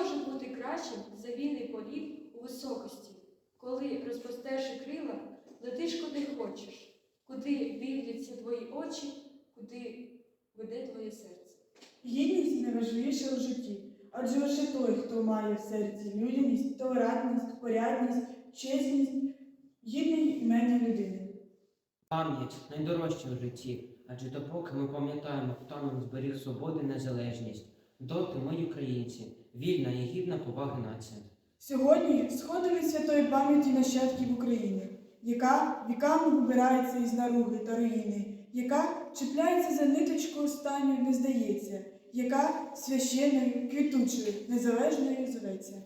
може бути кращим за вільний політ у високості, коли, розпостерши крила, летиш куди хочеш, куди дивляться твої очі, куди веде твоє серце. Гідність найважливіша у житті, адже лише той, хто має в серці людяність, толерантність, порядність, чесність, гідний імення людини. Пам'ять найдорожча в житті, адже допоки ми пам'ятаємо, хто нам зберіг свободу і незалежність, доти ми, українці, вільна і гідна поваги нація. Сьогодні сходи від святої пам'яті нащадків України, яка віками вибирається із наруги та руїни, яка чіпляється за ниточку останню, не здається, яка священною, квітучою, незалежною зветься.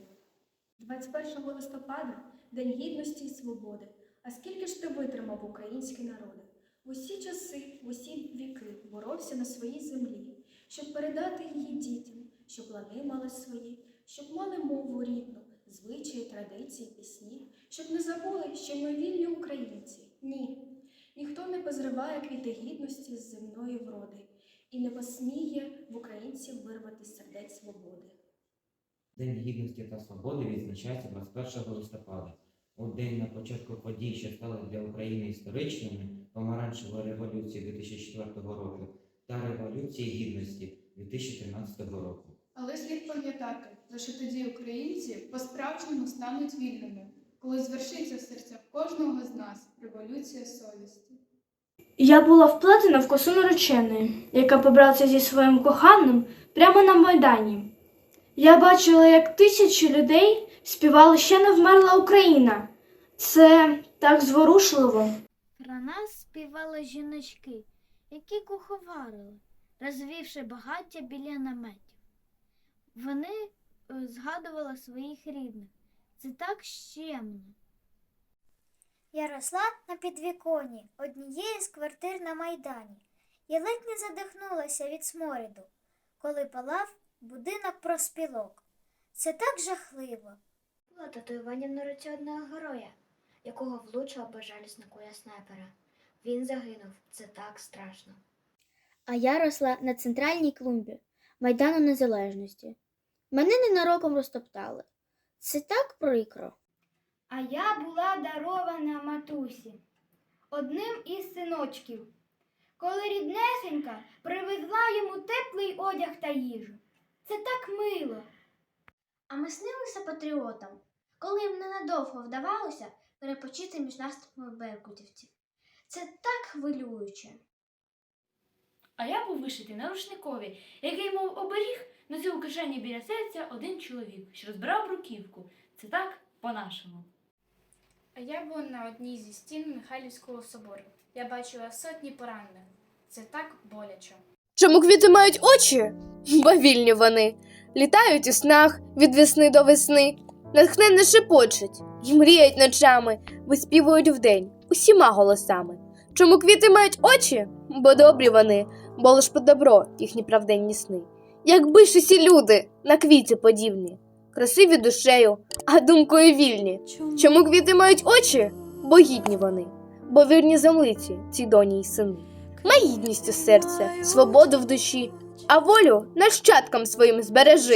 21 листопада День гідності і свободи. А скільки ж ти витримав український народи? В усі часи, в усі віки боровся на своїй землі, щоб передати її дітям, щоб лани мали свої, щоб мали мову рідну, звичаї, традиції, пісні, щоб не забули, що ми вільні українці. Ні. Ніхто не позриває квіти гідності з земної вроди і не посміє в українців вирвати сердець свободи. День гідності та свободи відзначається 21 листопада. У день на початку подій, що стали для України історичними, помаранчевої революції 2004 року та Революції Гідності 2013 року. Але слід пам'ятати, лише тоді українці по-справжньому стануть вільними, коли звершиться в серцях кожного з нас революція совісті. Я була вплетена в косу нареченої, яка побралася зі своїм коханим прямо на майдані. Я бачила, як тисячі людей співали ще не вмерла Україна. Це так зворушливо. Про нас співали жіночки, які куховарили, розвівши багаття біля наметів. Вони е, згадували своїх рідних. Це так щемно. Я росла на підвіконні однієї з квартир на Майдані. Я ледь не задихнулася від сморіду, коли палав будинок проспілок. Це так жахливо. Була татуювання на руці одного героя, якого влучила безжалісна куля снайпера. Він загинув. Це так страшно. А я росла на центральній клумбі Майдану Незалежності. Мене ненароком розтоптали. Це так прикро. А я була дарована матусі, одним із синочків, коли ріднесенька привезла йому теплий одяг та їжу. Це так мило. А ми снилися патріотам, коли їм ненадовго вдавалося перепочити між наступами беркутівців. Це так хвилююче. А я був вишитий на рушникові, який, мов оберіг, носив у кишені біля серця один чоловік, що розбирав бруківку. Це так по-нашому. А я була на одній зі стін Михайлівського собору. Я бачила сотні поранених. Це так боляче. Чому квіти мають очі? Бо вільні вони. Літають у снах від весни до весни, натхненно шепочуть і мріють ночами, виспівують вдень усіма голосами. Чому квіти мають очі? Бо добрі вони, бо лиш по добро їхні правденні сни. Якби ж усі люди на квіти подібні, красиві душею, а думкою вільні. Чому квіти мають очі? Бо гідні вони, бо вірні землиці, ці доні й сини. Май гідність у серце, свободу в душі, а волю нащадкам своїм збережи.